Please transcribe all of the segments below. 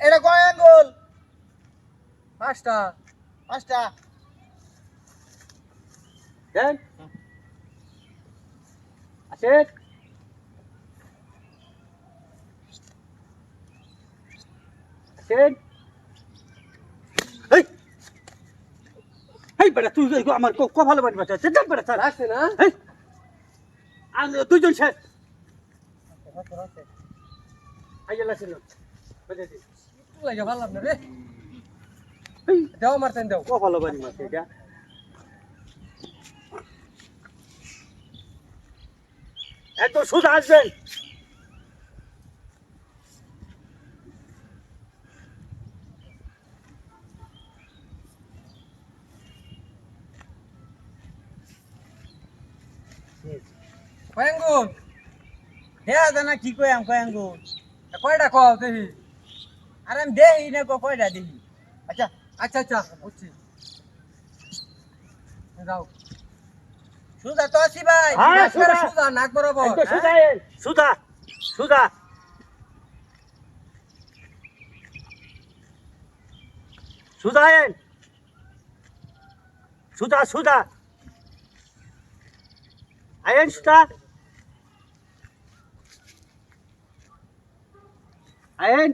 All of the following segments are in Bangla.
এটা কয় আঙ্গুল পাঁচটা। পাঁচটা। দেন আসেন আসেন এই এই বেটা তুই আমার ক- কপালে বাড়ি বাচ্চা দেখ বেটা স্যার আছে না? এই আর দুইজন শেষ আইয়া ছিল ভালো দাও মারতেন দাও। বাড়ি মাছ এটা। এত সোজা আসবেন। কয় হ্যাঁ জানা কি কই আম কয় আঙ্গুল? কয়টা কও দেখি। આરામ દે ઈને કો કોઈ દાદી અચ્છા અચ્છા અચ્છા પૂછી જાઓ. શું થા તો સી ભાઈ. હા શું થા નાક બરોબર. શું થા શું થા? શું થા? શું થા એન શું થા? શું થા? આયન શું થા? આયન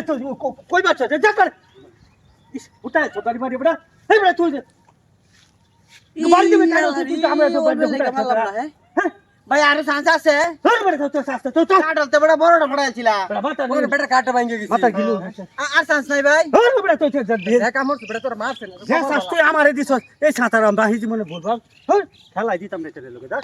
तो बेटा चल को, कोई बात नहीं जा कर। इस उठा है छोटा मारी बेटा। हे बेटा तू गाड़ी में खड़ा होती तू काम है तो बड़ा है हाँ भाई अरे सांसा से। हाँ, हर बड़े तो सांसा तो तू। काट डलते बड़ा बड़ा बड़ा चिल्ला। बड़ा बेटा काट पाएँगे किसी बता गिलो आ सांस नहीं भाई। हर बड़े तो दे का मोर बड़े तो मार से। ये सांस तो हमारे दिस ए छाता राम भाई जी मने बोल बाप हर हाँ, खेला दी तुमने चले लोग जा।